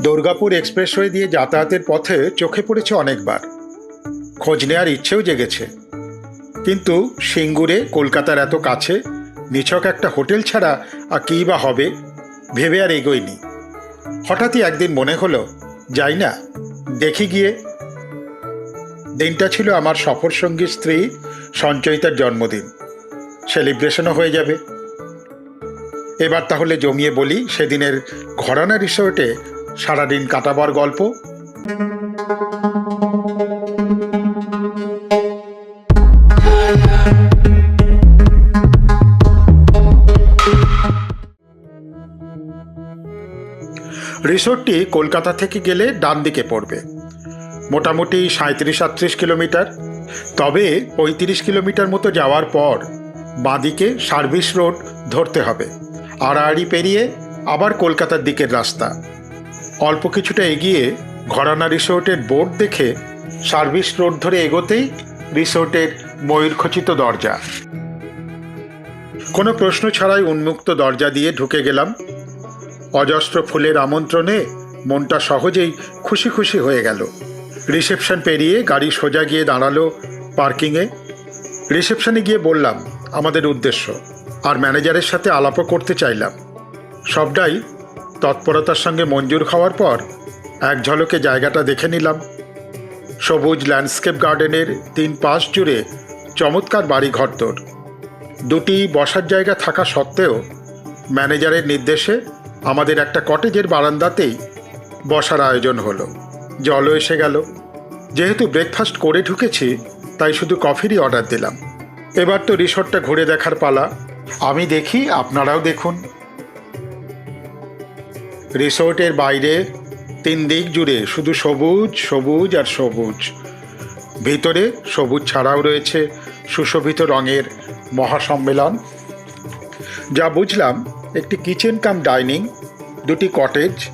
Durgapur expressway দিয়ে যাতায়াতের পথে চোখে পড়েছে অনেকবার। খোঁজ নেওয়ার ইচ্ছেও জেগেছে। কিন্তু সিঙ্গুরে, কলকাতার এত কাছে, নিছক একটা হোটেল ছাড়া আর কী বা হবে, ভেবে আর এগোয়নি। হঠাৎই একদিন মনে হলো, যাই না, দেখি গিয়ে। দিনটা ছিল আমার সফর সঙ্গী স্ত্রী সঞ্চয়িতার জন্মদিন। সেলিব্রেশনও হয়ে যাবে। এবার তাহলে জমিয়ে বলি সেদিনের ঘরানা রিসোর্টে সারাদিন কাটাবার গল্প। রিসোর্টটি কলকাতা থেকে গেলে ডান দিকে পড়বে। মোটামুটি সাঁত্রিশ আটত্রিশ কিলোমিটার। তবে পঁয়ত্রিশ কিলোমিটার মতো যাওয়ার পর বাঁদিকে সার্ভিস রোড ধরতে হবে। আড়াআড়ি পেরিয়ে আবার কলকাতার দিকের রাস্তা। অল্প কিছুটা এগিয়ে ঘরানা রিসোর্টের বোর্ড দেখে সার্ভিস রোড ধরে এগোতেই রিসোর্টের ময়ূরখচিত দরজা। কোনো প্রশ্ন ছাড়াই উন্মুক্ত দরজা দিয়ে ঢুকে গেলাম। অজস্র ফুলের আমন্ত্রণে মনটা সহজেই খুশি খুশি হয়ে গেল। রিসেপশন পেরিয়ে গাড়ি সোজা গিয়ে দাঁড়াল পার্কিংয়ে। রিসেপশনে গিয়ে বললাম, আমাদের উদ্দেশ্য। আর ম্যানেজারের সাথে আলাপও করতে চাইলাম। সবটাই তৎপরতার সঙ্গে মঞ্জুর খাওয়ার পর এক ঝলকে জায়গাটা দেখে নিলাম। সবুজ ল্যান্ডস্কেপ গার্ডেনের তিন পাশ জুড়ে চমৎকার বাড়ি ঘরদোর দুটি বসার জায়গা থাকা সত্ত্বেও ম্যানেজারের নির্দেশে আমাদের একটা কটেজের বারান্দাতেই বসার আয়োজন হলো। জলও এসে গেল। যেহেতু ব্রেকফাস্ট করে ঢুকেছি, তাই শুধু কফিরই অর্ডার দিলাম। এবার তো রিসোর্টটা ঘুরে দেখার পালা। আমি দেখি, আপনারাও দেখুন। রিসোর্টের বাইরে তিন দিক জুড়ে শুধু সবুজ সবুজ আর সবুজ। ভিতরে সবুজ ছাড়াও রয়েছে সুশোভিত রঙের মহাসম্মেলন। যা বুঝলাম, একটি কিচেন কাম ডাইনিং, দুটি কটেজ,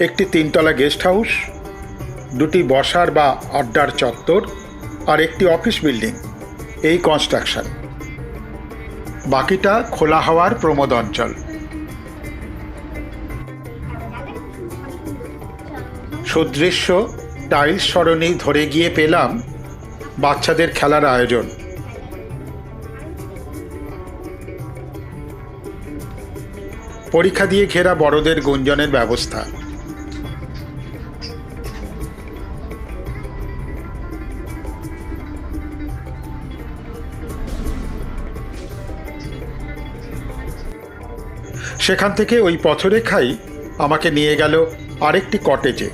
একটি তিনতলা গেস্ট হাউস, দুটি বসার বা আড্ডার চত্বর আর একটি অফিস বিল্ডিং। এই কনস্ট্রাকশন। বাকিটা খোলা হাওয়ার প্রমোদ অঞ্চল সুদৃশ্য টাইলস সরণি ধরে গিয়ে পেলাম বাচ্চাদের খেলার আয়োজন। পরীক্ষা দিয়ে ঘেরা বড়দের গুঞ্জনের ব্যবস্থা। সেখান থেকে ওই পথরেখাই আমাকে নিয়ে গেল আরেকটি কটেজে।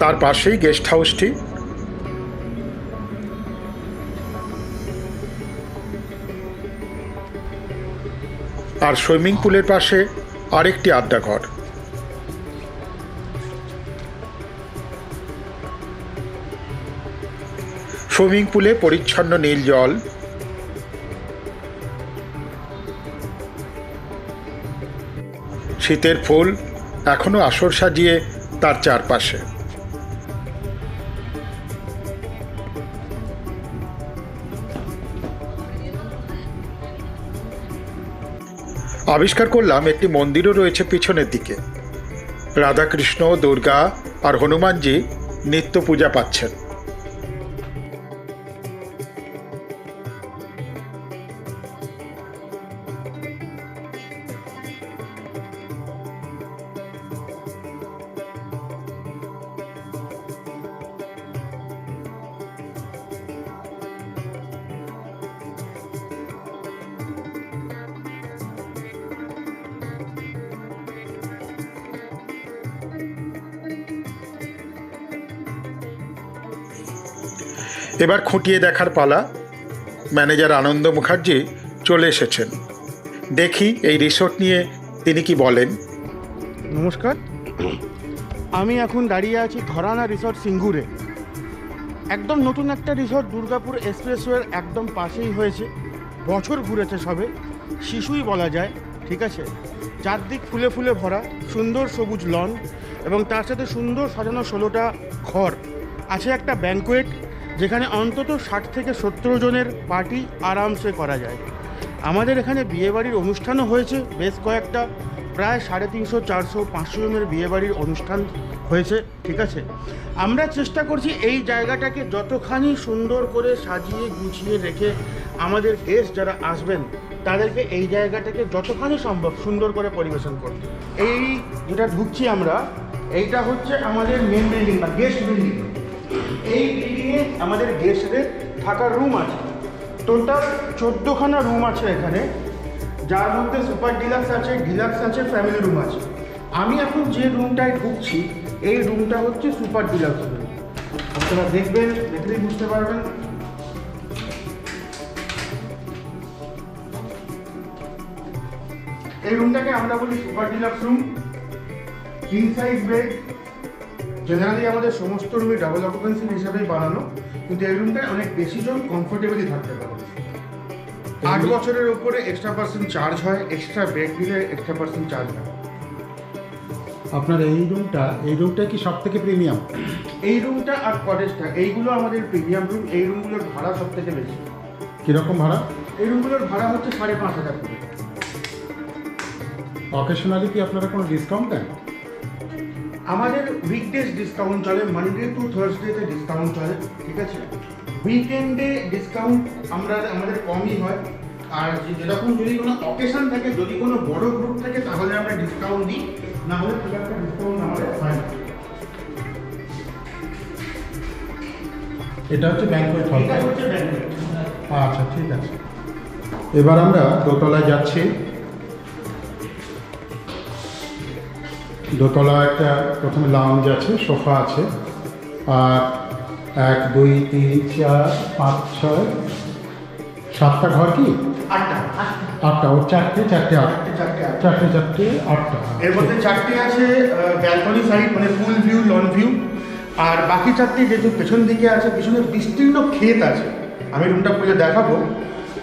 তার পাশেই গেস্ট হাউসটি। আর সুইমিং পুলের পাশে আরেকটি আড্ডাঘর। সুইমিং পুলে পরিচ্ছন্ন নীল জল। শীতের ফুল এখনও আসর সাজিয়ে তার চারপাশে। আবিষ্কার করলাম একটি মন্দিরও রয়েছে পিছনের দিকে। রাধাকৃষ্ণ, দুর্গা আর হনুমানজি নিত্য পূজা পাচ্ছেন। এবার খুঁটিয়ে দেখার পালা ম্যানেজার আনন্দ মুখার্জি চলে এসেছেন। দেখি এই রিসোর্ট নিয়ে তিনি কি বলেন। নমস্কার। আমি এখন দাঁড়িয়ে আছি ঘরানা রিসর্ট সিঙ্গুরে। একদম নতুন একটা রিসর্ট দুর্গাপুর এক্সপ্রেসওয়ের একদম পাশেই হয়েছে। বছর ঘুরেছে সবে। শিশুই বলা যায়, ঠিক আছে? চারদিক ফুলে ফুলে ভরা, সুন্দর সবুজ লন এবং তার সাথে সুন্দর সাজানো ষোলোটা ঘর। আছে একটা ব্যাঙ্কোয়েট যেখানে অন্তত ষাট থেকে সত্তর জনের পার্টি আরামসে করা যায়। আমাদের এখানে বিয়েবাড়ির অনুষ্ঠানও হয়েছে, বেশ কয়েকটা, প্রায় সাড়ে তিনশো, চারশো, পাঁচশো জনের বিয়েবাড়ির অনুষ্ঠান হয়েছে, ঠিক আছে? আমরা চেষ্টা করছি এই জায়গাটাকে যতখানি সুন্দর করে সাজিয়ে গুছিয়ে রেখে আমাদের গেস্ট যারা আসবেন, তাদেরকে এই জায়গাটাকে যতখানি সম্ভব সুন্দর করে পরিবেশন করতে। এই যেটা ঢুকছি আমরা, এইটা হচ্ছে আমাদের মেন বিল্ডিং বা গেস্ট বিল্ডিং এই বিল্ডিংয়ে আমাদের গেস্টদের থাকার রুম আছে। টোটাল চোদ্দোখানা রুম আছে এখানে। যার মধ্যে সুপার ডিলাক্স আছে ডিলাক্স আছে ফ্যামিলি রুম আছে। আমি এখন যে রুমটায় ঢুকছি, এই রুমটা হচ্ছে সুপার ডিলাক্স রুম আপনারা দেখবেন, দেখলেই বুঝতে পারবেন। এই রুমটাকে আমরা বলি super deluxe room king size bed generally আমাদের সমস্ত রুমই ডাবল অকুপেন্সি হিসাবেই বানানো কিন্তু এই রুমটায় অনেক বেশি জন কমফোর্টেবলি থাকতে পারে। আট বছরের উপরে এক্সট্রা পার্সেন্ট চার্জ হয় এক্সট্রা বেড দিলে এক্সট্রা পার্সেন্ট চার্জ হয়। আপনার এই রুমটা এই রুমটা কি সব থেকে প্রিমিয়াম এই রুমটা আর কটেজটা এইগুলো আমাদের প্রিমিয়াম রুম এই রুমগুলোর ভাড়া সব থেকে বেশি। কীরকম ভাড়া? এই রুমগুলোর ভাড়া হচ্ছে সাড়ে পাঁচ হাজার করে। অকেশনালি কি আপনারা কোনো ডিসকাউন্ট দেন? আমাদের উইকডেজ ডিসকাউন্ট চলে মানডে টু থার্সডেতে ডিসকাউন্ট চলে ঠিক আছে? উইকেন্ডে ডিসকাউন্ট আমরা আমাদের কমই হয়। আর যেরকম যদি কোনো অকেশন থাকে যদি কোনো বড় গ্রুপ থাকে তাহলে আমরা ডিসকাউন্ট দিই। না হলে খুব একটা ডিসকাউন্ট আমাদের হয় না। এটা হচ্ছে ব্যাংকোয়েট হল আচ্ছা ঠিক আছে। এবার আমরা দোতলায় যাচ্ছি। দোতলা একটা প্রথমে লাউঞ্জ আছে সোফা আছে। আর এক দুই তিন চার পাঁচ ছয় সাতটা ঘর কি? আটটা। আটটা ওর চারটে চারটে আট। চারটে আটটা চারটে চারটে আটটা। এর মধ্যে চারটে আছে ব্যালকনি সাইড মানে ফুল ভিউ লন ভিউ আর বাকি চারটে যেহেতু পেছন দিকে আছে পিছনে বিস্তীর্ণ ক্ষেত আছে। আমি রুমটা খুলে দেখাবো।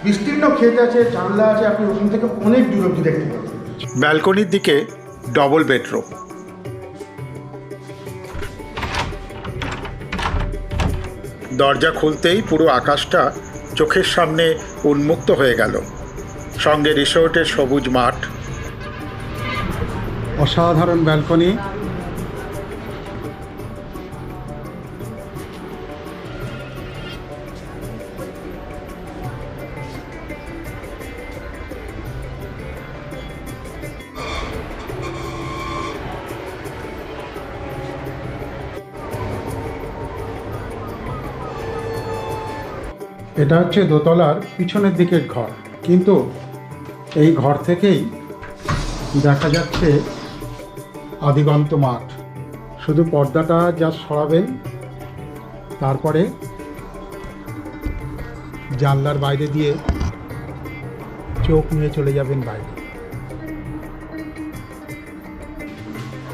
বিস্তীর্ণ ক্ষেত আছে জানলা আছে আপনি ওখান থেকে অনেক দূর অব্দি দেখতে পাবেন ব্যালকনির দিকে ডবল বেডরুম দরজা খুলতেই পুরো আকাশটা চোখের সামনে উন্মুক্ত হয়ে গেল। সঙ্গে রিসোর্টের সবুজ মাঠ। অসাধারণ ব্যালকনি এটা হচ্ছে দোতলার পিছনের দিকের ঘর। কিন্তু এই ঘর থেকেই দেখা যাচ্ছে আদিগন্ত মাঠ। শুধু পর্দাটা যা সরাবেন তারপরে জানলার বাইরে দিয়ে চোখ নিয়ে চলে যাবেন বাইরে।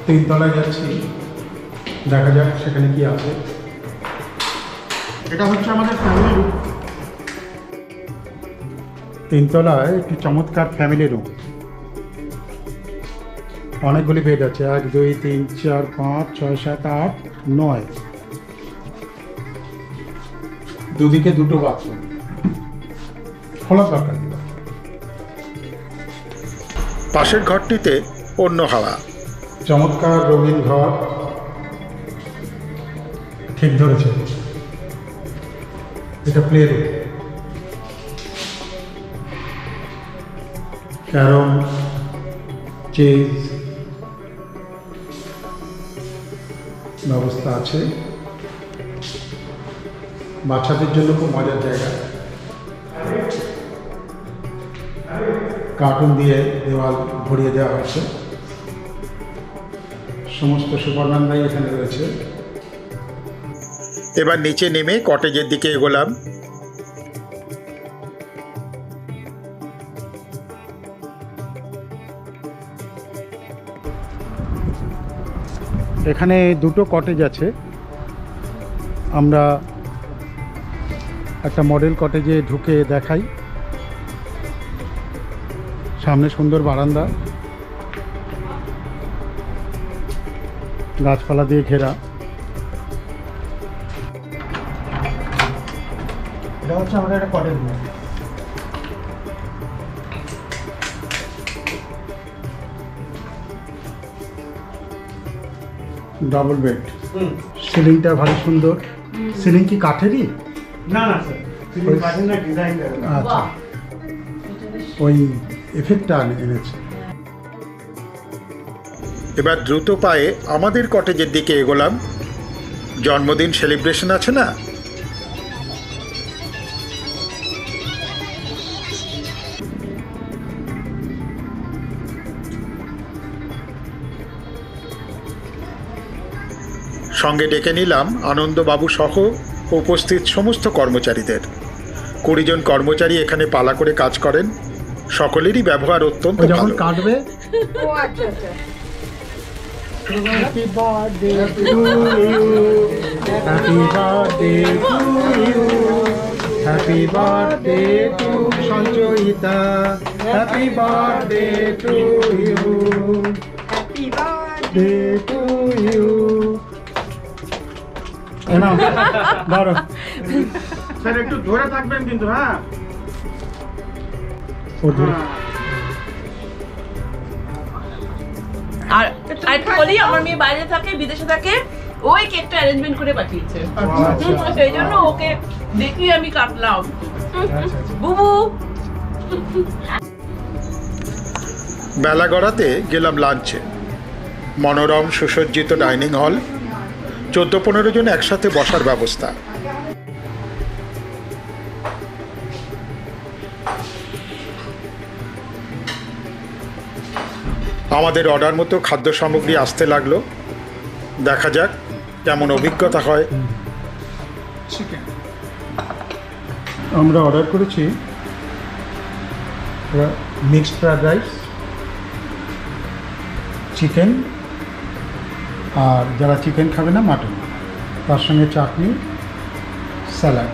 তিনতলায় যাচ্ছি। দেখা যাক সেখানে কি আছে। এটা হচ্ছে আমাদের ফ্যামিলি রুম তিনতলায় একটি চমৎকার ফ্যামিলি রুম অনেকগুলি বেড আছে এক দুই তিন চার পাঁচ ছয় সাত আট নয়। দুদিকে দুটো বাথরুম খোলা দরকার। পাশের ঘরটিতে অন্য হাওয়া। চমৎকার রঙিন ঘর। ঠিক ধরেছে। এটা প্লে রুম ক্যারম চেজ ব্যবস্থা আছে, বাচ্চাদের জন্য খুব মজার জায়গা। কার্টুন দিয়ে দেওয়াল ভরিয়ে দেওয়া হয়েছে। সমস্ত সুপারম্যানরাই এখানে রয়েছে। এবার নিচে নেমে কটেজের দিকে এগোলাম। এখানে দুটো কটেজ আছে। আমরা একটা মডেল কটেজে ঢুকে দেখাই। সামনে সুন্দর বারান্দা। গাছপালা দিয়ে ঘেরা। এটা হচ্ছে আমাদের একটা কটেজ ডাবল বেড সিলিংটা ভালো সুন্দর। সিলিং কি কাঠেরই? না না স্যার না ডিজাইন আচ্ছা। ওই এফেক্টটা এনেছে। এবার দ্রুত পায়ে আমাদের কটেজের দিকে এগোলাম। জন্মদিন সেলিব্রেশন আছে না? সঙ্গে ডেকে নিলাম আনন্দবাবু সহ উপস্থিত সমস্ত কর্মচারীদের। কুড়ি জন কর্মচারী এখানে পালা করে কাজ করেন। সকলেরই ব্যবহার অত্যন্ত ভালো। কাটবে ও আচ্ছা আচ্ছা। Happy birthday to you happy birthday to you happy birthday to Sanchayita happy birthday to you happy birthday day to you ধরো। স্যার একটু ধরে থাকবেন কিন্তু হ্যাঁ? ও আর বলি আমার মেয়ে বাইরে থাকে বিদেশে থাকে ওই কেকটা অ্যারেঞ্জমেন্ট করে পাঠিয়েছে। আচ্ছা। সেই জন্য ওকে দেখি আমি কাটলাম। আচ্ছা, আচ্ছা। বুবু। বেলা গড়াতে গেলাম লাঞ্চে মনোরম সুসজ্জিত ডাইনিং হল চোদ্দ পনেরো জন একসাথে বসার ব্যবস্থা। আমাদের অর্ডার মতো খাদ্য সামগ্রী আসতে লাগল। দেখা যাক কেমন অভিজ্ঞতা হয়। আমরা অর্ডার করেছি। মিক্সড ফ্রাইড রাইস চিকেন আর যারা চিকেন খাবে না মাটন তার সঙ্গে চাটনি স্যালাড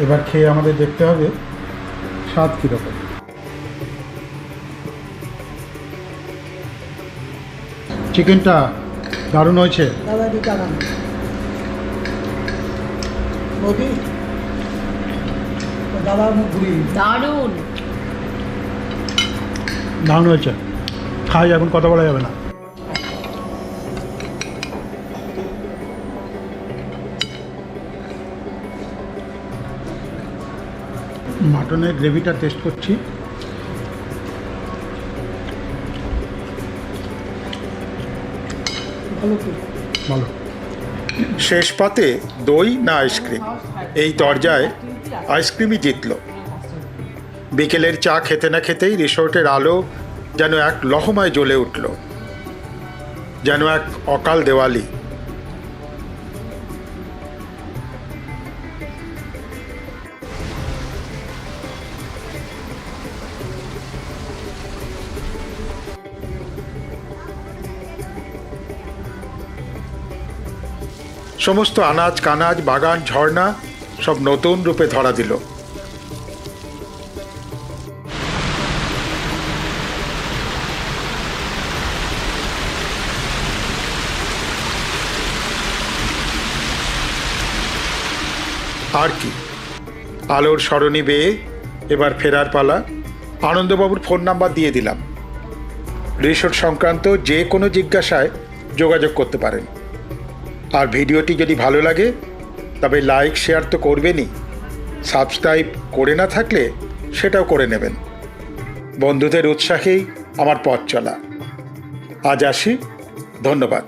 এবার খেয়ে আমাদের দেখতে হবে স্বাদ কীরকম। চিকেনটা দারুণ হয়েছে। দারুণ। হয়েছে। খাই এখন কথা বলা যাবে না। মাটনের গ্রেভিটা টেস্ট করছি। ভালো। শেষ পাতে দই না আইসক্রিম এই দরজায় আইসক্রিমই জিতল। বিকেলের চা খেতে না খেতেই রিসোর্টের আলো যেন এক লহমায় জ্বলে উঠল। যেন এক অকাল দেওয়ালি। সমস্ত আনাজ, কানাজ, বাগান, ঝর্ণা সব নতুন রূপে ধরা দিল। আর কি? আলোর সরণি বেয়ে এবার ফেরার পালা। আনন্দবাবুর ফোন নাম্বার দিয়ে দিলাম। রিসোর্ট সংক্রান্ত যে কোনো জিজ্ঞাসায় যোগাযোগ করতে পারেন। আর ভিডিওটি যদি ভালো লাগে, তবে লাইক, শেয়ার তো করবেনই। সাবস্ক্রাইব করে না থাকলে সেটাও করে নেবেন। বন্ধুদের উৎসাহেই আমার পথ চলা। আজ আসি, ধন্যবাদ।